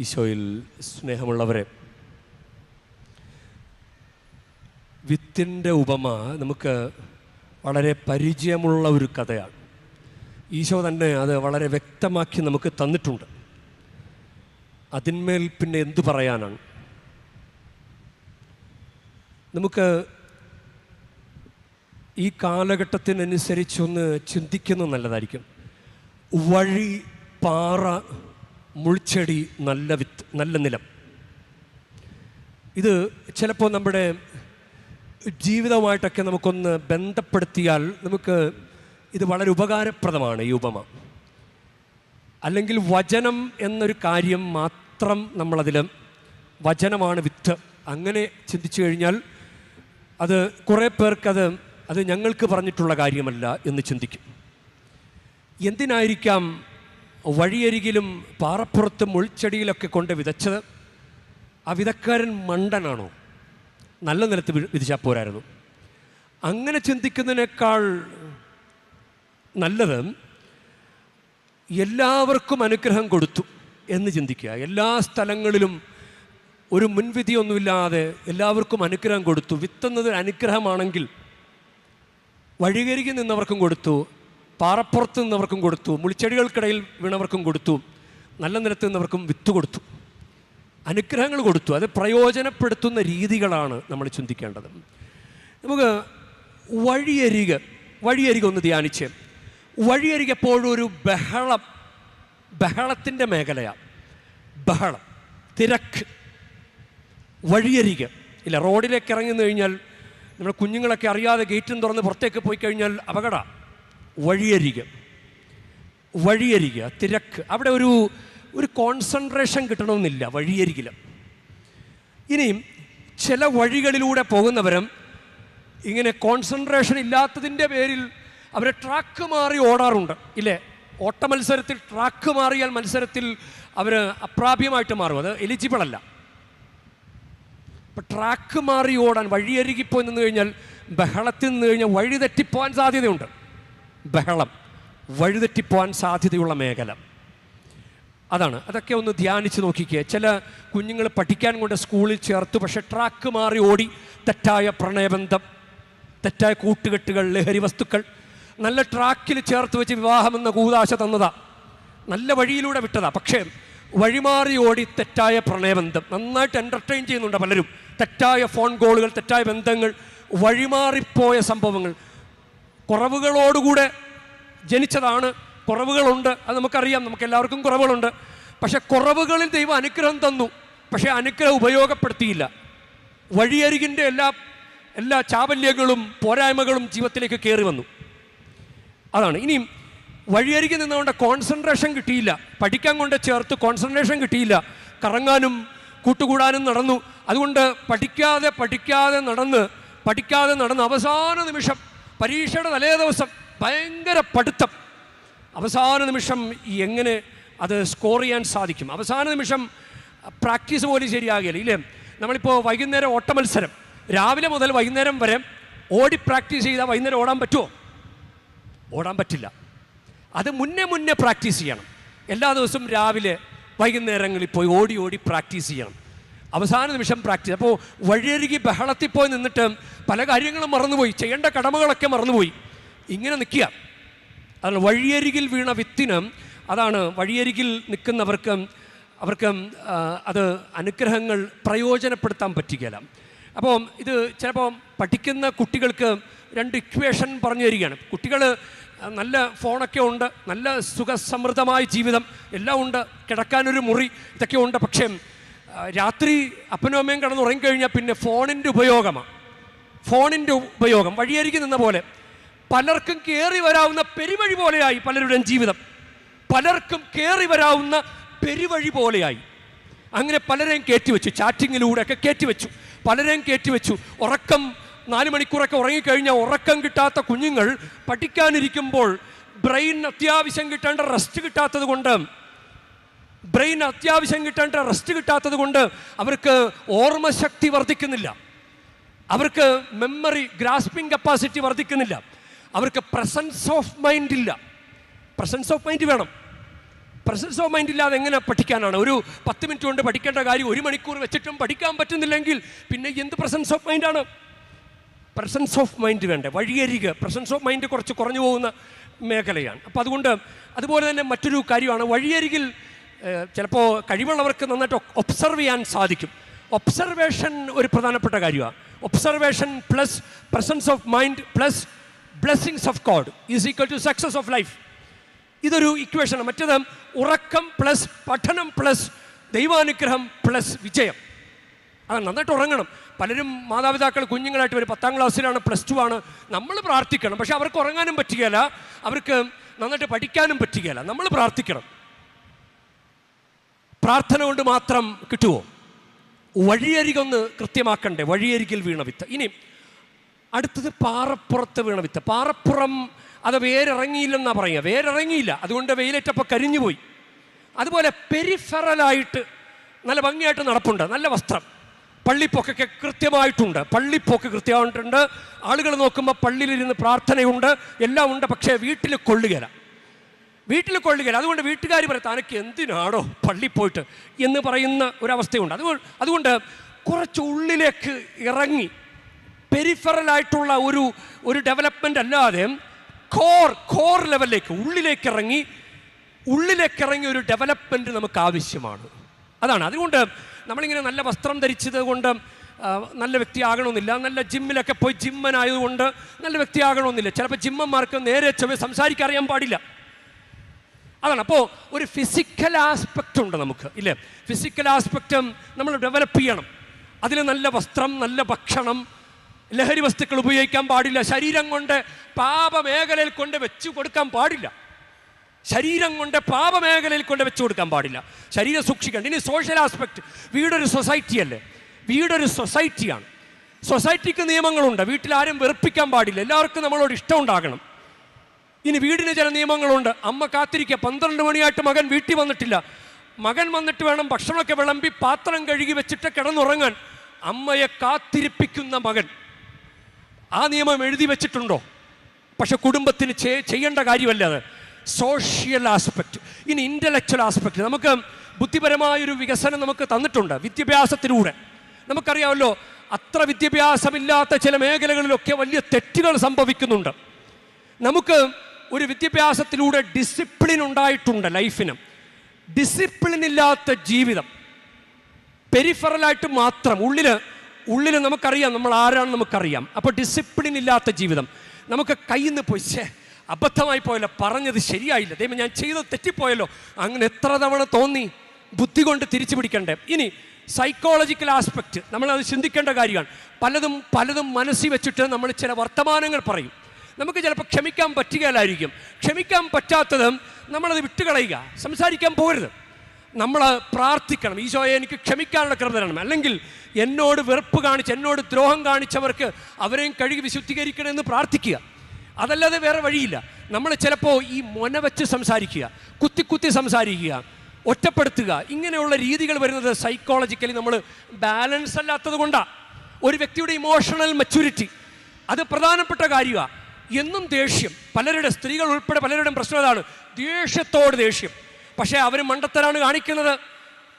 ഈശോയിൽ സ്നേഹമുള്ളവരെ വിത്തിന്റെ ഉപമ നമുക്ക് വളരെ പരിചയമുള്ള ഒരു കഥയാണ്. ഈശോ തന്നെ അത് വളരെ വ്യക്തമാക്കി നമുക്ക് തന്നിട്ടുണ്ട്. അതിന്മേൽ പിന്നെ എന്തു പറയാനാണ്? നമുക്ക് ഈ കാലഘട്ടത്തിനനുസരിച്ചൊന്ന് ചിന്തിക്കുന്നത് നല്ലതായിരിക്കും. വഴി പാറ മുൾച്ചെടി നല്ല വിത്ത് നല്ല നിലം. ഇത് ചിലപ്പോൾ നമ്മുടെ ജീവിതമായിട്ടൊക്കെ നമുക്കൊന്ന് ബന്ധപ്പെടുത്തിയാൽ നമുക്ക് ഇത് വളരെ ഉപകാരപ്രദമാണ് ഈ ഉപമ. അല്ലെങ്കിൽ വചനം എന്നൊരു കാര്യം മാത്രം നമ്മളതിൽ വചനമാണ് വിത്ത്. അങ്ങനെ ചിന്തിച്ചു കഴിഞ്ഞാൽ അത് കുറേ പേർക്കത് അത് ഞങ്ങൾക്ക് പറഞ്ഞിട്ടുള്ള കാര്യമല്ല എന്ന് ചിന്തിക്കും. എന്തിനായിരിക്കാം വഴിയരികിലും പാറപ്പുറത്തും മുൾച്ചെടിയിലൊക്കെ കൊണ്ട് വിതച്ചത് ആ വിതക്കാരൻ മണ്ടനാണോ? നല്ല നിലത്ത് വിധിച്ചാൽ പോരായിരുന്നു. അങ്ങനെ ചിന്തിക്കുന്നതിനേക്കാൾ നല്ലത് എല്ലാവർക്കും അനുഗ്രഹം കൊടുത്തു എന്ന് ചിന്തിക്കുക. എല്ലാ സ്ഥലങ്ങളിലും ഒരു മുൻവിധിയൊന്നുമില്ലാതെ എല്ലാവർക്കും അനുഗ്രഹം കൊടുത്തു. വിത്തുന്നത് അനുഗ്രഹമാണെങ്കിൽ വഴികരികി നിന്നവർക്കും കൊടുത്തു. പാറപ്പുറത്ത് നിന്നവർക്കും കൊടുത്തു. മുളിച്ചെടികൾക്കിടയിൽ വീണവർക്കും കൊടുത്തു. നല്ല നിലത്ത് നിന്നവർക്കും വിത്ത് കൊടുത്തു. അനുഗ്രഹങ്ങൾ കൊടുത്തു. അത് പ്രയോജനപ്പെടുത്തുന്ന രീതികളാണ് നമ്മൾ ചിന്തിക്കേണ്ടത്. നമുക്ക് വഴിയരികെ വഴിയരികെ ഒന്ന് ധ്യാനിച്ച്. വഴിയരികെ എപ്പോഴും ഒരു ബഹളം ബഹളത്തിന്റെ മേഖലയാണ് ബഹളം തിരക്ക്. വഴിയരികെ. ഇല്ല റോഡിലേക്ക് ഇറങ്ങി കഴിഞ്ഞാൽ നമ്മുടെ കുഞ്ഞുങ്ങളൊക്കെ അറിയാതെ ഗേറ്റും തുറന്ന് പുറത്തേക്ക് പോയി കഴിഞ്ഞാൽ അപകട. വഴിയരികെ. വഴിയരിക തിരക്ക്. അവിടെ ഒരു ഒരു കോൺസെൻട്രേഷൻ കിട്ടണമെന്നില്ല വഴിയരികിൽ ഇനിയും ചില വഴികളിലൂടെ പോകുന്നവരും ഇങ്ങനെ കോൺസെൻട്രേഷൻ ഇല്ലാത്തതിന്റെ പേരിൽ അവരെ ട്രാക്ക് മാറി ഓടാറുണ്ട്. ഇല്ലേ? ഓട്ട മത്സരത്തിൽ ട്രാക്ക് മാറിയാൽ മത്സരത്തിൽ അവർ അപ്രാപ്യമായിട്ട് മാറും. അത് എലിജിബിൾ അല്ല. ഇപ്പം ട്രാക്ക് മാറി ഓടാൻ വഴിയരികിപ്പോയി നിന്ന് കഴിഞ്ഞാൽ ബഹളത്തിൽ നിന്ന് കഴിഞ്ഞാൽ വഴി തെറ്റിപ്പോകാൻ സാധ്യതയുണ്ട്. ബഹളം വഴിതെറ്റിപ്പോവാൻ സാധ്യതയുള്ള മേഖല. അതാണ്. അതൊക്കെ ഒന്ന് ധ്യാനിച്ച് നോക്കിക്കുക ചില കുഞ്ഞുങ്ങൾ പഠിക്കാൻ കൊണ്ട് സ്കൂളിൽ ചേർത്തു. പക്ഷേ ട്രാക്ക് മാറി ഓടി. തെറ്റായ പ്രണയബന്ധം തെറ്റായ കൂട്ടുകെട്ടുകൾ ലഹരി വസ്തുക്കൾ. നല്ല ട്രാക്കിൽ ചേർത്ത് വെച്ച് വിവാഹമെന്ന കൂതാശ തന്നതാ. നല്ല വഴിയിലൂടെ വിട്ടതാ. പക്ഷേ വഴിമാറി ഓടി തെറ്റായ പ്രണയബന്ധം. നന്നായിട്ട് എന്റർടൈൻ ചെയ്യുന്നുണ്ട് പലരും. തെറ്റായ ഫോൺ കോളുകൾ തെറ്റായ ബന്ധങ്ങൾ വഴിമാറിപ്പോയ സംഭവങ്ങൾ. കുറവുകളോടുകൂടെ ജനിച്ചതാണ്. കുറവുകളുണ്ട് അത് നമുക്കറിയാം. നമുക്ക് എല്ലാവർക്കും കുറവുകളുണ്ട്. പക്ഷെ കുറവുകളിൽ ദൈവം അനുഗ്രഹം തന്നു. പക്ഷേ അനുഗ്രഹം ഉപയോഗപ്പെടുത്തിയില്ല. വഴിയരികിന്റെ എല്ലാ എല്ലാ ചാബല്യങ്ങളും പോരായ്മകളും ജീവിതത്തിലേക്ക് കയറി വന്നു. അതാണ്. ഇനിയും വഴിയരികിൽ നിന്നുകൊണ്ട് കോൺസെൻട്രേഷൻ കിട്ടിയില്ല. പഠിക്കാൻ കൊണ്ട് ചേർത്ത് കോൺസെൻട്രേഷൻ കിട്ടിയില്ല. കറങ്ങാനും കൂട്ടുകൂടാനും നടന്നു. അതുകൊണ്ട് പഠിക്കാതെ പഠിക്കാതെ നടന്ന് പഠിക്കാതെ നടന്ന് അവസാന നിമിഷം പരീക്ഷയുടെ തലേ ദിവസം ഭയങ്കര പഠിത്തം. അവസാന നിമിഷം എങ്ങനെ അത് സ്കോർ ചെയ്യാൻ സാധിക്കും? അവസാന നിമിഷം പ്രാക്ടീസ് പോലും ശരിയാകില്ല ഇല്ലേ? നമ്മളിപ്പോൾ വൈകുന്നേരം ഓട്ട മത്സരം. രാവിലെ മുതൽ വൈകുന്നേരം വരെ ഓടി പ്രാക്ടീസ് ചെയ്താൽ വൈകുന്നേരം ഓടാൻ പറ്റുമോ ഓടാൻ പറ്റില്ല. അത് മുന്നേ മുന്നേ പ്രാക്ടീസ് ചെയ്യണം. എല്ലാ ദിവസവും രാവിലെ വൈകുന്നേരങ്ങളിൽ പോയി ഓടി ഓടി പ്രാക്ടീസ് ചെയ്യണം. അവസാന നിമിഷം പ്രാക്ടീസ്. അപ്പോൾ വഴിയരികി ബഹളത്തിൽ പോയി നിന്നിട്ട് പല കാര്യങ്ങളും മറന്നുപോയി. ചെയ്യേണ്ട കടമകളൊക്കെ മറന്നുപോയി. ഇങ്ങനെ നിൽക്കുക. അതാണ് വഴിയരികിൽ വീണ വിത്തിനം. അതാണ് വഴിയരികിൽ നിൽക്കുന്നവർക്ക് അവർക്ക് അത് അനുഗ്രഹങ്ങൾ പ്രയോജനപ്പെടുത്താൻ പറ്റുകയില്ല. അപ്പോൾ ഇത് ചിലപ്പോൾ പഠിക്കുന്ന കുട്ടികൾക്ക് രണ്ട് ഇക്വേഷൻ പറഞ്ഞു തരികയാണ്. കുട്ടികൾ നല്ല ഫോണൊക്കെ ഉണ്ട് നല്ല സുഖസമൃദ്ധമായ ജീവിതം എല്ലാം ഉണ്ട് കിടക്കാനൊരു മുറി ഇതൊക്കെ ഉണ്ട്. പക്ഷേ രാത്രി അപ്പനും അമ്മയും കിടന്ന് ഉറങ്ങിക്കഴിഞ്ഞാൽ പിന്നെ ഫോണിന്റെ ഉപയോഗമാണ്. ഫോണിന്റെ ഉപയോഗം വഴിയരികി നിന്ന പോലെ. പലർക്കും കയറി വരാവുന്ന പെരുവഴി പോലെയായി പലരുടെയും ജീവിതം. പലർക്കും കയറി വരാവുന്ന പെരുവഴി പോലെയായി. അങ്ങനെ പലരെയും കയറ്റിവെച്ചു ചാറ്റിങ്ങിലൂടെയൊക്കെ കയറ്റിവെച്ചു പലരെയും കയറ്റിവെച്ചു ഉറക്കം നാല് മണിക്കൂറൊക്കെ ഉറങ്ങിക്കഴിഞ്ഞാൽ ഉറക്കം കിട്ടാത്ത കുഞ്ഞുങ്ങൾ പഠിക്കാനിരിക്കുമ്പോൾ ബ്രെയിൻ അത്യാവശ്യം കിട്ടേണ്ട റെസ്റ്റ് കിട്ടാത്തത് കൊണ്ട് ബ്രെയിൻ അത്യാവശ്യം കിട്ടേണ്ട റെസ്റ്റ് കിട്ടാത്തത് കൊണ്ട് അവർക്ക് ഓർമ്മശക്തി വർദ്ധിക്കുന്നില്ല. അവർക്ക് മെമ്മറി ഗ്രാസ്പിംഗ് കപ്പാസിറ്റി വർദ്ധിക്കുന്നില്ല. അവർക്ക് പ്രസൻസ് ഓഫ് മൈൻഡ് ഇല്ല. പ്രസൻസ് ഓഫ് മൈൻഡ് വേണം. പ്രസൻസ് ഓഫ് മൈൻഡ് ഇല്ലാതെ എങ്ങനെ പഠിക്കാനാണ്? ഒരു പത്ത് മിനിറ്റ് കൊണ്ട് പഠിക്കേണ്ട കാര്യം ഒരു മണിക്കൂർ വെച്ചിട്ടും പഠിക്കാൻ പറ്റുന്നില്ലെങ്കിൽ പിന്നെ എന്ത് പ്രസൻസ് ഓഫ് മൈൻഡാണ് പ്രസൻസ് ഓഫ് മൈൻഡ് വേണ്ടേ. വഴിയരികെ. പ്രസൻസ് ഓഫ് മൈൻഡ് കുറച്ച് കുറഞ്ഞു പോകുന്ന മേഖലയാണ്. അപ്പോൾ അതുകൊണ്ട് അതുപോലെ തന്നെ മറ്റൊരു കാര്യമാണ്. വഴിയരികിൽ ചിലപ്പോൾ കഴിവുള്ളവർക്ക് നന്നായിട്ട് ഒബ്സർവ് ചെയ്യാൻ സാധിക്കും. ഒബ്സർവേഷൻ ഒരു പ്രധാനപ്പെട്ട കാര്യമാണ്. Observation plus presence of mind plus blessings of God is equal to success of life ഇതൊരു ഇക്വേഷനാണ് മറ്റേത് ഉറക്കം പ്ലസ് പഠനം പ്ലസ് ദൈവാനുഗ്രഹം പ്ലസ് വിജയം. അത് നന്നായിട്ട് ഉറങ്ങണം. പലരും മാതാപിതാക്കൾ കുഞ്ഞുങ്ങളായിട്ട് വരും പത്താം ക്ലാസ്സിലാണ് പ്ലസ് ടു ആണ്. നമ്മൾ പ്രാർത്ഥിക്കണം. പക്ഷെ അവർക്ക് ഉറങ്ങാനും പറ്റുകയില്ല. അവർക്ക് നന്നായിട്ട് പഠിക്കാനും പറ്റുകയില്ല. നമ്മൾ പ്രാർത്ഥിക്കണം. പ്രാർത്ഥന കൊണ്ട് മാത്രം കിട്ടുമോ വഴിയരികൊന്ന് കൃത്യമാക്കണ്ടേ? വഴിയരികിൽ വീണ വിത്ത്. ഇനി അടുത്തത് പാറപ്പുറത്ത് വീണ വിത്ത്. പാറപ്പുറം അത് വേരിറങ്ങിയില്ലെന്നാണ് പറയുക. വേരിറങ്ങിയില്ല. അതുകൊണ്ട് വെയിലേറ്റപ്പോൾ കരിഞ്ഞുപോയി. അതുപോലെ പെരിഫറലായിട്ട് നല്ല ഭംഗിയായിട്ട് നടപ്പുണ്ട്. നല്ല വസ്ത്രം. പള്ളിപ്പൊക്കൊക്കെ കൃത്യമായിട്ടുണ്ട്. പള്ളിപ്പൊക്ക് കൃത്യമായിട്ടുണ്ട്. ആളുകൾ നോക്കുമ്പോൾ പള്ളിയിലിരുന്ന് പ്രാർത്ഥനയുണ്ട്. എല്ലാം ഉണ്ട്. പക്ഷേ വീട്ടിൽ കൊള്ളുകയില്ല വീട്ടിൽ കൊള്ളുകയില്ല. അതുകൊണ്ട് വീട്ടുകാർ പറയും തനക്ക് എന്തിനാണോ പള്ളി പോയിട്ട്? എന്ന് പറയുന്ന ഒരവസ്ഥയുണ്ട്. അതുകൊണ്ട് അതുകൊണ്ട് കുറച്ച് ഉള്ളിലേക്ക് ഇറങ്ങി പെരിഫറലായിട്ടുള്ള ഒരു ഒരു ഡെവലപ്മെന്റ് അല്ലാതെ കോർ കോർ ലെവലിലേക്ക് ഉള്ളിലേക്ക് ഇറങ്ങി ഉള്ളിലേക്ക് ഇറങ്ങി ഒരു ഡെവലപ്മെന്റ് നമുക്ക് ആവശ്യമാണ്. അതാണ്. അതുകൊണ്ട് നമ്മളിങ്ങനെ നല്ല വസ്ത്രം ധരിച്ചത് കൊണ്ട് നല്ല വ്യക്തിയാകണമെന്നില്ല നല്ല ജിമ്മിലൊക്കെ പോയി ജിമ്മനായതുകൊണ്ട് നല്ല വ്യക്തിയാകണമെന്നില്ല ചിലപ്പോൾ ജിമ്മന്മാർക്ക് നേരെ ചൊവ്വ സംസാരിക്കാൻ അറിയാൻ പാടില്ല. അതാണ്. അപ്പോൾ ഒരു ഫിസിക്കൽ ആസ്പെക്റ്റ് ഉണ്ട് നമുക്ക് ഇല്ലേ? ഫിസിക്കൽ ആസ്പെക്റ്റ് നമ്മൾ ഡെവലപ്പ് ചെയ്യണം. അതിൽ നല്ല വസ്ത്രം നല്ല ഭക്ഷണം ലഹരി വസ്തുക്കൾ ഉപയോഗിക്കാൻ പാടില്ല. ശരീരം കൊണ്ട് പാപമേഖലയിൽ കൊണ്ട് വെച്ചു കൊടുക്കാൻ പാടില്ല. ശരീരം കൊണ്ട് പാപമേഖലയിൽ കൊണ്ട് വെച്ചു കൊടുക്കാൻ പാടില്ല. ശരീരം സൂക്ഷിക്കേണ്ട ഇനി സോഷ്യൽ ആസ്പെക്റ്റ് വീടൊരു സൊസൈറ്റി അല്ലേ? വീടൊരു സൊസൈറ്റിയാണ് സൊസൈറ്റിക്ക് നിയമങ്ങളുണ്ട്. വീട്ടിൽ ആരും വെറുപ്പിക്കാൻ പാടില്ല. എല്ലാവർക്കും നമ്മളോട് ഇഷ്ടം ഉണ്ടാകണം. ഇനി വീടിന് ചില നിയമങ്ങളുണ്ട്. അമ്മ കാത്തിരിക്കുക പന്ത്രണ്ട് മണിയായിട്ട് മകൻ വീട്ടിൽ വന്നിട്ടില്ല. മകൻ വന്നിട്ട് വേണം ഭക്ഷണമൊക്കെ വിളമ്പി പാത്രം കഴുകി വെച്ചിട്ട് കിടന്നുറങ്ങാൻ. അമ്മയെ കാത്തിരിപ്പിക്കുന്ന മകൻ. ആ നിയമം എഴുതി വെച്ചിട്ടുണ്ടോ? പക്ഷെ കുടുംബത്തിന് ചെയ്യേണ്ട കാര്യമല്ല അത്. സോഷ്യൽ ആസ്പെക്റ്റ് ഇനി ഇന്റലക്ച്വൽ ആസ്പെക്റ്റ് നമുക്ക് ബുദ്ധിപരമായൊരു വികസനം നമുക്ക് തന്നിട്ടുണ്ട് വിദ്യാഭ്യാസത്തിലൂടെ. നമുക്കറിയാമല്ലോ അത്ര വിദ്യാഭ്യാസമില്ലാത്ത ചില മേഖലകളിലൊക്കെ വലിയ തെറ്റുകൾ സംഭവിക്കുന്നുണ്ട്. നമുക്ക് ഒരു വിദ്യാഭ്യാസത്തിലൂടെ ഡിസിപ്ലിൻ ഉണ്ടായിട്ടുണ്ട് ലൈഫിന് ഡിസിപ്ലിൻ ഇല്ലാത്ത ജീവിതം. പെരിഫറലായിട്ട് മാത്രം. ഉള്ളിൽ ഉള്ളിൽ നമുക്കറിയാം നമ്മൾ ആരാണെന്ന് നമുക്കറിയാം. അപ്പോൾ ഡിസിപ്ലിൻ ഇല്ലാത്ത ജീവിതം. നമുക്ക് കയ്യിൽ നിന്ന് പോയി ശേ അബദ്ധമായി പോയല്ലോ പറഞ്ഞത് ശരിയായില്ല. ദൈവം ഞാൻ ചെയ്തത് തെറ്റിപ്പോയല്ലോ. അങ്ങനെ എത്ര തവണ തോന്നി? ബുദ്ധി കൊണ്ട് തിരിച്ചു പിടിക്കണ്ടേ? ഇനി സൈക്കോളജിക്കൽ ആസ്പെക്റ്റ് നമ്മളത് ചിന്തിക്കേണ്ട കാര്യമാണ്. പലതും പലതും മനസ്സിൽ വെച്ചിട്ട് നമ്മൾ ചില വർത്തമാനങ്ങൾ പറയും. നമുക്ക് ചിലപ്പോൾ ക്ഷമിക്കാൻ പറ്റുകയില്ലായിരിക്കും. ക്ഷമിക്കാൻ പറ്റാത്തതും നമ്മളത് വിട്ടുകളയുക. സംസാരിക്കാൻ പോകരുത്. നമ്മൾ പ്രാർത്ഥിക്കണം. ഈശോയെ എനിക്ക് ക്ഷമിക്കാനുള്ള കൃപ തരണം. അല്ലെങ്കിൽ എന്നോട് വെറുപ്പ് കാണിച്ച് എന്നോട് ദ്രോഹം കാണിച്ചവർക്ക് അവരെയും കഴുകി വിശുദ്ധീകരിക്കണമെന്ന് പ്രാർത്ഥിക്കുക. അതല്ലാതെ വേറെ വഴിയില്ല. നമ്മൾ ചിലപ്പോൾ ഈ മൊന വെച്ച് സംസാരിക്കുക കുത്തി കുത്തി സംസാരിക്കുക ഒറ്റപ്പെടുത്തുക. ഇങ്ങനെയുള്ള രീതികൾ വരുന്നത് സൈക്കോളജിക്കലി നമ്മൾ ബാലൻസ് അല്ലാത്തത് കൊണ്ടാണ് ഒരു വ്യക്തിയുടെ ഇമോഷണൽ മെച്യൂരിറ്റി അത് പ്രധാനപ്പെട്ട കാര്യമാണ് എന്നും ദേഷ്യം. പലരുടെ സ്ത്രീകൾ ഉൾപ്പെടെ പലരുടെയും പ്രശ്നം അതാണ്. ദേഷ്യത്തോട് ദേഷ്യം. പക്ഷേ അവർ മണ്ടത്തരാണ് കാണിക്കുന്നത്.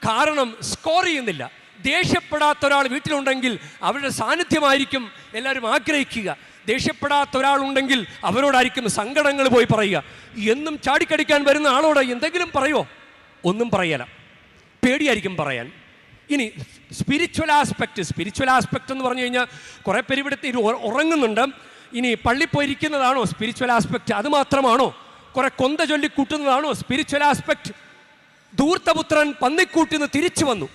കാരണം സ്കോർ ചെയ്യുന്നില്ല. ദേഷ്യപ്പെടാത്ത ഒരാൾ വീട്ടിലുണ്ടെങ്കിൽ അവരുടെ സാന്നിധ്യമായിരിക്കും എല്ലാവരും ആഗ്രഹിക്കുക. ദേഷ്യപ്പെടാത്ത ഒരാളുണ്ടെങ്കിൽ അവരോടായിരിക്കും സങ്കടങ്ങൾ പോയി പറയുക. എന്നും ചാടിക്കടിക്കാൻ വരുന്ന ആളോട് എന്തെങ്കിലും പറയോ? ഒന്നും പറയല. പേടിയായിരിക്കും പറയാൻ. ഇനി സ്പിരിച്വൽ ആസ്പെക്റ്റ് സ്പിരിച്വൽ ആസ്പെക്റ്റ് എന്ന് പറഞ്ഞു കഴിഞ്ഞാൽ കുറേ പേര് ഇവിടുത്തെ ഉറങ്ങുന്നുണ്ട്. ഇനി പള്ളി പോയിരിക്കുന്നതാണോ സ്പിരിച്വൽ ആസ്പെക്റ്റ് അത് മാത്രമാണോ? കുറെ കൊന്ത ചൊല്ലി കൂട്ടുന്നതാണോ സ്പിരിച്വൽ ആസ്പെക്റ്റ് ധൂർത്തപുത്രൻ പന്നിക്കൂട്ടിൽ നിന്ന് തിരിച്ചു വന്നു.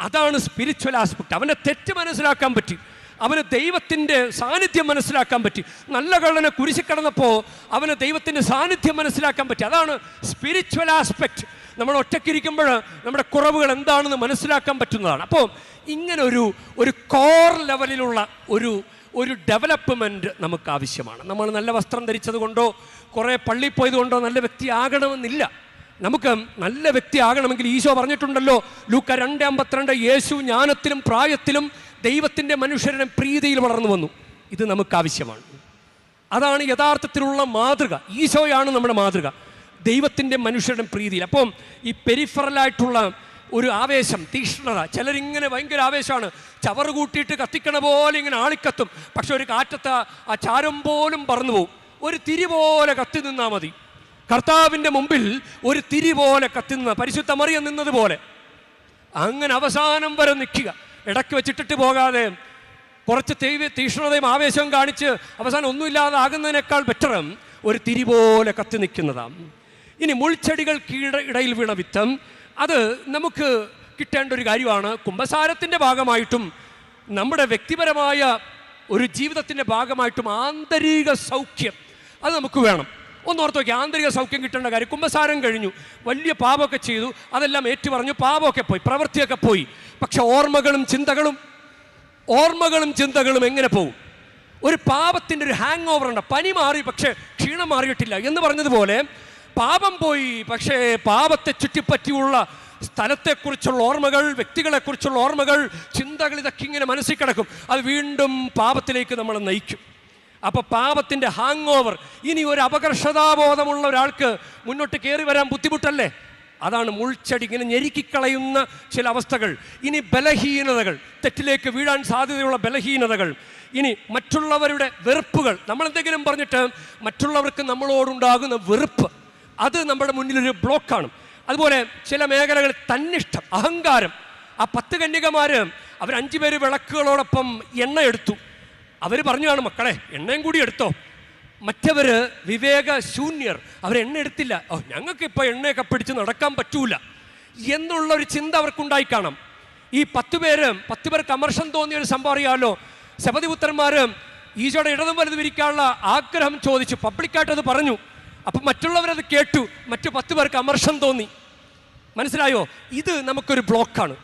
അതാണ് സ്പിരിച്വൽ ആസ്പെക്റ്റ് അവന്റെ തെറ്റ് മനസ്സിലാക്കാൻ പറ്റി. അവന് ദൈവത്തിന്റെ സാന്നിധ്യം മനസ്സിലാക്കാൻ പറ്റി. നല്ല കള്ളനെ കുരിശി കിടന്നപ്പോൾ അവന് ദൈവത്തിന്റെ സാന്നിധ്യം മനസ്സിലാക്കാൻ പറ്റി. അതാണ് സ്പിരിച്വൽ ആസ്പെക്റ്റ് നമ്മൾ ഒറ്റയ്ക്കിരിക്കുമ്പോൾ നമ്മുടെ കുറവുകൾ എന്താണെന്ന് മനസ്സിലാക്കാൻ പറ്റുന്നതാണ്. അപ്പോൾ ഇങ്ങനൊരു ഒരു കോർ ലെവലിലുള്ള ഒരു ഒരു ഡെവലപ്മെന്റ് നമുക്ക് ആവശ്യമാണ് നമ്മൾ നല്ല വസ്ത്രം ധരിച്ചത് കൊണ്ടോ കുറേ പള്ളി പോയത് കൊണ്ടോ നല്ല വ്യക്തിയാകണമെന്നില്ല നമുക്ക് നല്ല വ്യക്തി ആകണമെങ്കിൽ ഈശോ പറഞ്ഞിട്ടുണ്ടല്ലോ ലൂക്ക രണ്ട് അമ്പത്തിരണ്ട് യേശു ജ്ഞാനത്തിലും പ്രായത്തിലും ദൈവത്തിന്റെ മനുഷ്യരുടെ പ്രീതിയിൽ വളർന്നു വന്നു. ഇത് നമുക്ക് ആവശ്യമാണ് അതാണ് യഥാർത്ഥത്തിലുള്ള മാതൃക. ഈശോയാണ് നമ്മുടെ മാതൃക. ദൈവത്തിന്റെ മനുഷ്യരുടെ പ്രീതിയിൽ. അപ്പം ഈ പെരിഫറലായിട്ടുള്ള ഒരു ആവേശം തീക്ഷ്ണത ചിലരിങ്ങനെ ഭയങ്കര ആവേശമാണ്. ചവറ് കൂട്ടിയിട്ട് കത്തിക്കണ പോലെ ഇങ്ങനെ ആളിക്കത്തും. പക്ഷെ ഒരു കാറ്റത്ത് ആ ചാരം പോലും പറന്നു പോകും ഒരു തിരി പോലെ കത്തി നിന്നാൽ മതി. കർത്താവിന്റെ മുമ്പിൽ ഒരു തിരി പോലെ കത്തി നിന്ന. പരിശുദ്ധ മറിയം നിന്നതുപോലെ അങ്ങനെ അവസാനം വരെ നിൽക്കുക. ഇടയ്ക്ക് വെച്ചിട്ടിട്ട് പോകാതെ കുറച്ച് തീവ്ര തീക്ഷ്ണതയും ആവേശവും കാണിച്ച് അവസാനം ഒന്നുമില്ലാതെ ആകുന്നതിനേക്കാൾ ബെറ്ററും ഒരു തിരി പോലെ കത്തി നിൽക്കുന്നതാണ് ഇനി മുൾച്ചെടികൾ കീഴ ഇടയിൽ വീണ വിത്തം അത് നമുക്ക് കിട്ടേണ്ട ഒരു കാര്യമാണ്. കുംഭസാരത്തിന്റെ ഭാഗമായിട്ടും നമ്മുടെ വ്യക്തിപരമായ ഒരു ജീവിതത്തിന്റെ ഭാഗമായിട്ടും ആന്തരിക സൗഖ്യം അത് നമുക്ക് വേണം. ഒന്നോർത്ത് നോക്കി ആന്തരിക സൗഖ്യം കിട്ടേണ്ട കാര്യം. കുംഭസാരം കഴിഞ്ഞു. വലിയ പാപമൊക്കെ ചെയ്തു. അതെല്ലാം ഏറ്റു പറഞ്ഞു. പാപമൊക്കെ പോയി. പ്രവൃത്തിയൊക്കെ പോയി. പക്ഷെ ഓർമ്മകളും ചിന്തകളും ഓർമ്മകളും ചിന്തകളും എങ്ങനെ പോകും ഒരു പാപത്തിന്റെ ഒരു ഹാങ് ഓവർ ഉണ്ട്? പനി മാറി പക്ഷേ ക്ഷീണം മാറിയിട്ടില്ല. എന്ന് പറഞ്ഞതുപോലെ പാപം പോയി പക്ഷേ പാപത്തെ ചുറ്റിപ്പറ്റിയുള്ള സ്ഥലത്തെക്കുറിച്ചുള്ള ഓർമ്മകൾ വ്യക്തികളെക്കുറിച്ചുള്ള ഓർമ്മകൾ ചിന്തകൾ ഇതൊക്കെ ഇങ്ങനെ മനസ്സിൽ കിടക്കും. അത് വീണ്ടും പാപത്തിലേക്ക് നമ്മളെ നയിക്കും. അപ്പോൾ പാപത്തിന്റെ ഹാങ് ഓവർ ഇനി ഒരു അപകർഷതാബോധമുള്ള ഒരാൾക്ക് മുന്നോട്ട് കയറി വരാൻ ബുദ്ധിമുട്ടല്ലേ? അതാണ് മുൾച്ചെടി ഇങ്ങനെ ഞെരുക്കിക്കളയുന്ന ചില അവസ്ഥകൾ. ഇനി ബലഹീനതകൾ തെറ്റിലേക്ക് വീഴാൻ സാധ്യതയുള്ള ബലഹീനതകൾ ഇനി മറ്റുള്ളവരുടെ വെറുപ്പുകൾ. നമ്മൾ എന്തെങ്കിലും പറഞ്ഞിട്ട് മറ്റുള്ളവർക്ക് നമ്മളോടുണ്ടാകുന്ന വെറുപ്പ് അത് നമ്മുടെ മുന്നിലൊരു ബ്ലോക്കാണ്. അതുപോലെ ചില മേഖലകൾ തന്നിഷ്ടം അഹങ്കാരം. ആ പത്ത് കന്യകമാർ അവർ അഞ്ചു പേര് വിളക്കുകളോടൊപ്പം എണ്ണ എടുത്തു. അവർ പറഞ്ഞാണ് മക്കളെ എണ്ണയും കൂടി എടുത്തോ. മറ്റവർ വിവേക ശൂന്യർ. അവർ എണ്ണ എടുത്തില്ല. ഓ ഞങ്ങൾക്ക് ഇപ്പോൾ എണ്ണയൊക്കെ പിടിച്ച് നടക്കാൻ പറ്റൂല. എന്നുള്ള ഒരു ചിന്ത അവർക്കുണ്ടായി കാണാം. ഈ പത്ത് പേര് പത്ത് പേർക്ക് അമർഷം തോന്നിയ ഒരു സംഭവം അറിയാമല്ലോ ശബതിപുത്രന്മാർ ഈശോയുടെ ഇടതും വലതും ഇരിക്കാനുള്ള ആഗ്രഹം ചോദിച്ചു പബ്ലിക്കായിട്ടത് പറഞ്ഞു. അപ്പം മറ്റുള്ളവരത് കേട്ടു. മറ്റു പത്ത് പേർക്ക് അമർഷം തോന്നി. മനസ്സിലായോ? ഇത് നമുക്കൊരു ബ്ലോക്കാണ്.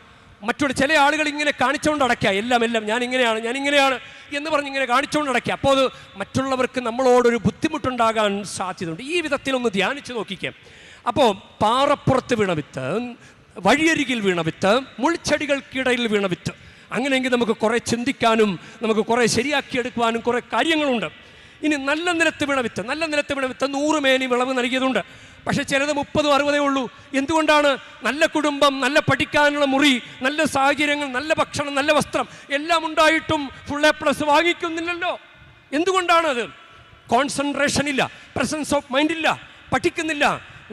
മറ്റുള്ള ചില ആളുകൾ ഇങ്ങനെ കാണിച്ചുകൊണ്ട് അടയ്ക്കുക എല്ലാം എല്ലാം ഞാൻ ഇങ്ങനെയാണ് ഞാൻ ഇങ്ങനെയാണ് എന്ന് പറഞ്ഞ് ഇങ്ങനെ കാണിച്ചുകൊണ്ട് അടയ്ക്കുക അപ്പോൾ അത് മറ്റുള്ളവർക്ക് നമ്മളോടൊരു ബുദ്ധിമുട്ടുണ്ടാകാൻ സാധ്യതയുണ്ട്. ഈ വിധത്തിലൊന്ന് ധ്യാനിച്ച് നോക്കിക്കാം. അപ്പോൾ പാറപ്പുറത്ത് വീണ വിത്ത് വഴിയരികിൽ വീണ വിത്ത് മുൾച്ചെടികൾക്കിടയിൽ വീണ വിത്ത്. അങ്ങനെയെങ്കിൽ നമുക്ക് കുറേ ചിന്തിക്കാനും നമുക്ക് കുറേ ശരിയാക്കിയെടുക്കുവാനും കുറേ കാര്യങ്ങളുണ്ട്. ഇനി നല്ല നിലത്ത് വീണ വിത്ത് നല്ല നിലത്ത് വീണ വിത്ത് നൂറ് മേനി വിളവ് നൽകിയതുണ്ട്. പക്ഷെ ചിലത് മുപ്പതും അറുപതേ ഉള്ളൂ. എന്തുകൊണ്ടാണ്? നല്ല കുടുംബം നല്ല പഠിക്കാനുള്ള മുറി നല്ല സാഹചര്യങ്ങൾ നല്ല ഭക്ഷണം നല്ല വസ്ത്രം എല്ലാം ഉണ്ടായിട്ടും ഫുൾ എ പ്ലസ് വാങ്ങിക്കുന്നില്ലല്ലോ. എന്തുകൊണ്ടാണത് കോൺസെൻട്രേഷൻ ഇല്ല പ്രസൻസ് ഓഫ് മൈൻഡ് ഇല്ല പഠിക്കുന്നില്ല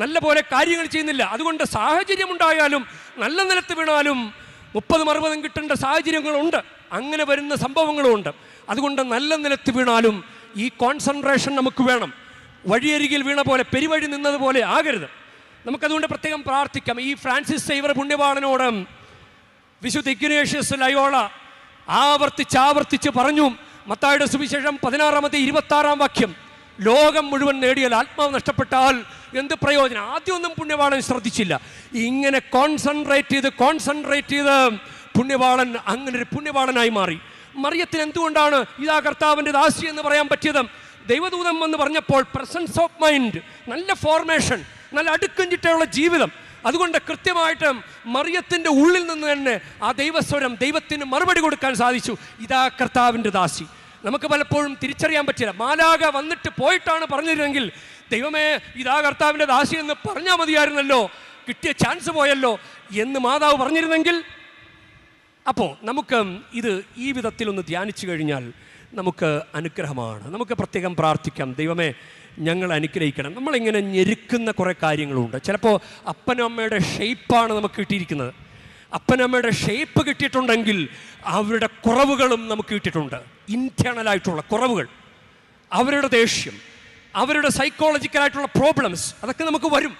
നല്ല പോലെ കാര്യങ്ങൾ ചെയ്യുന്നില്ല. അതുകൊണ്ട് സാഹചര്യം ഉണ്ടായാലും നല്ല നിലത്ത് വീണാലും മുപ്പതും അറുപതും കിട്ടേണ്ട സാഹചര്യങ്ങളുണ്ട്. അങ്ങനെ വരുന്ന സംഭവങ്ങളുമുണ്ട്. അതുകൊണ്ട് നല്ല നിലത്ത് വീണാലും ഈ കോൺസെൻട്രേഷൻ നമുക്ക് വേണം. വഴിയരികിൽ വീണ പോലെ പെരുവഴി നിന്നതുപോലെ ആകരുത്. നമുക്കതുകൊണ്ട് പ്രത്യേകം പ്രാർത്ഥിക്കാം. ഈ ഫ്രാൻസിസ് സൈവർ പുണ്യപാളനോട് വിശുദ്ധ ഇഗ്നേഷ്യസ് ലയോള ആവർത്തിച്ച് ആവർത്തിച്ച് പറഞ്ഞു. മത്തായുടെ സുവിശേഷം പതിനാറാമത്തെ ഇരുപത്തി ആറാം വാക്യം. ലോകം മുഴുവൻ നേടിയാൽ ആത്മാവ് നഷ്ടപ്പെട്ടാൽ എന്ത് പ്രയോജനം? ആദ്യമൊന്നും പുണ്യവാളൻ ശ്രദ്ധിച്ചില്ല. ഇങ്ങനെ കോൺസെൻട്രേറ്റ് ചെയ്ത് കോൺസെൻട്രേറ്റ് ചെയ്ത് പുണ്യവാളൻ അങ്ങനെ ഒരു പുണ്യവാളനായി മാറി. മറിയത്തിന് എന്തുകൊണ്ടാണ് ഇതാ കർത്താവിന്റെ ദാസി എന്ന് പറയാൻ പറ്റിയത്? ദൈവദൂതം എന്ന് പറഞ്ഞപ്പോൾ പ്രസൻസ് ഓഫ് മൈൻഡ് നല്ല ഫോർമേഷൻ നല്ല അടുക്കും ചിട്ടയുള്ള ജീവിതം. അതുകൊണ്ട് കൃത്യമായിട്ട് മറിയത്തിന്റെ ഉള്ളിൽ നിന്ന് തന്നെ ആ ദൈവസ്വരം ദൈവത്തിന് മറുപടി കൊടുക്കാൻ സാധിച്ചു. ഇതാ കർത്താവിന്റെ ദാസി നമുക്ക് പലപ്പോഴും തിരിച്ചറിയാൻ പറ്റില്ല. മാലാക വന്നിട്ട് പോയിട്ടാണ് പറഞ്ഞിരുന്നെങ്കിൽ ദൈവമേ ഇതാ കർത്താവിന്റെ ദാസി എന്ന് പറഞ്ഞാൽ മതിയായിരുന്നല്ലോ. കിട്ടിയ ചാൻസ് പോയല്ലോ എന്ന് മാതാവ് പറഞ്ഞിരുന്നെങ്കിൽ അപ്പോൾ നമുക്ക് ഇത് ഈ വിധത്തിലൊന്ന് ധ്യാനിച്ചു കഴിഞ്ഞാൽ നമുക്ക് അനുഗ്രഹമാണ്. നമുക്ക് പ്രത്യേകം പ്രാർത്ഥിക്കാം. ദൈവമേ ഞങ്ങൾ അനുഗ്രഹിക്കണം. നമ്മളിങ്ങനെ ഞെരുക്കുന്ന കുറേ കാര്യങ്ങളുണ്ട്. ചിലപ്പോൾ അപ്പനും അമ്മയുടെ ഷെയ്പ്പാണ് നമുക്ക് കിട്ടിയിരിക്കുന്നത്. അപ്പനും അമ്മയുടെ ഷേപ്പ് കിട്ടിയിട്ടുണ്ടെങ്കിൽ അവരുടെ കുറവുകളും നമുക്ക് കിട്ടിയിട്ടുണ്ട്. ഇന്റേണലായിട്ടുള്ള കുറവുകൾ. അവരുടെ ദേഷ്യം. അവരുടെ സൈക്കോളജിക്കലായിട്ടുള്ള പ്രോബ്ലംസ് അതൊക്കെ നമുക്ക് വരും.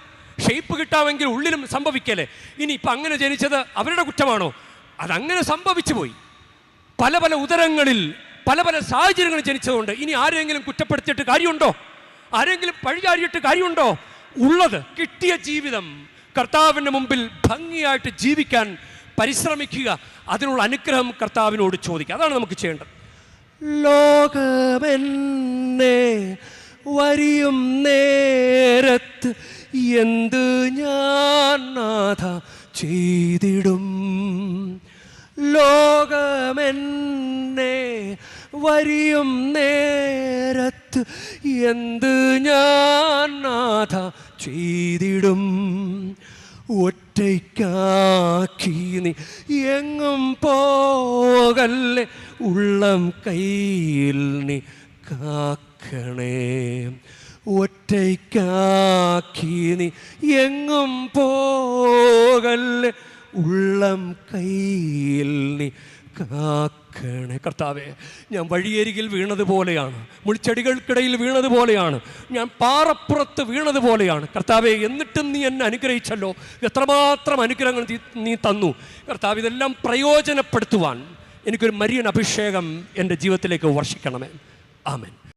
ഷേപ്പ് കിട്ടാമെങ്കിൽ ഉള്ളിലും സംഭവിക്കല്ലേ? ഇനി ഇപ്പം അങ്ങനെ ജനിച്ചത് അവരുടെ കുറ്റമാണോ? അതങ്ങനെ സംഭവിച്ചു പോയി. പല പല ഉദരങ്ങളിൽ പല പല സാഹചര്യങ്ങൾ ജനിച്ചതുകൊണ്ട് ഇനി ആരെങ്കിലും കുറ്റപ്പെടുത്തിയിട്ട് കാര്യമുണ്ടോ? ആരെങ്കിലും പഴിചാരിയിട്ട് കാര്യമുണ്ടോ? ഉള്ളത് കിട്ടിയ ജീവിതം കർത്താവിന്റെ മുമ്പിൽ ഭംഗിയായിട്ട് ജീവിക്കാൻ പരിശ്രമിക്കുക. അതിനുള്ള അനുഗ്രഹം കർത്താവിനോട് ചോദിക്കുക. അതാണ് നമുക്ക് ചെയ്യേണ്ടത്. ലോകമെന്നെ വരിയും നേരത്ത് എന്ത് ഞാൻ നാഥ ചെയ്തിടും? ലോകമെന്നെ വരിയും നേരത്ത് എന്ത് ഞാൻ നാഥ ചെയ്തിടും? ഒറ്റയ്ക്കാക്കി നീ എങ്ങും പോകല്ലേ? ഉള്ളം കയ്യിൽ നീ കാക്കണേ. ഒറ്റയ്ക്കാക്കി നീ എങ്ങും പോകല്ലേ? ഉള്ളം കയ്യിൽ നീ കാക്കണേ. കർത്താവേ ഞാൻ വഴിയരികിൽ വീണതുപോലെയാണ്. മുൾച്ചെടികൾക്കിടയിൽ വീണതുപോലെയാണ്. ഞാൻ പാറപ്പുറത്ത് വീണതുപോലെയാണ്. കർത്താവെ എന്നിട്ടും നീ എന്നെ അനുഗ്രഹിച്ചല്ലോ. എത്രമാത്രം അനുഗ്രഹങ്ങൾ നീ- തന്നു. കർത്താവ് ഇതെല്ലാം പ്രയോജനപ്പെടുത്തുവാൻ എനിക്കൊരു മരിയൻ അഭിഷേകം എന്റെ ജീവിതത്തിലേക്ക് വർഷിക്കണമേ. ആമേൻ.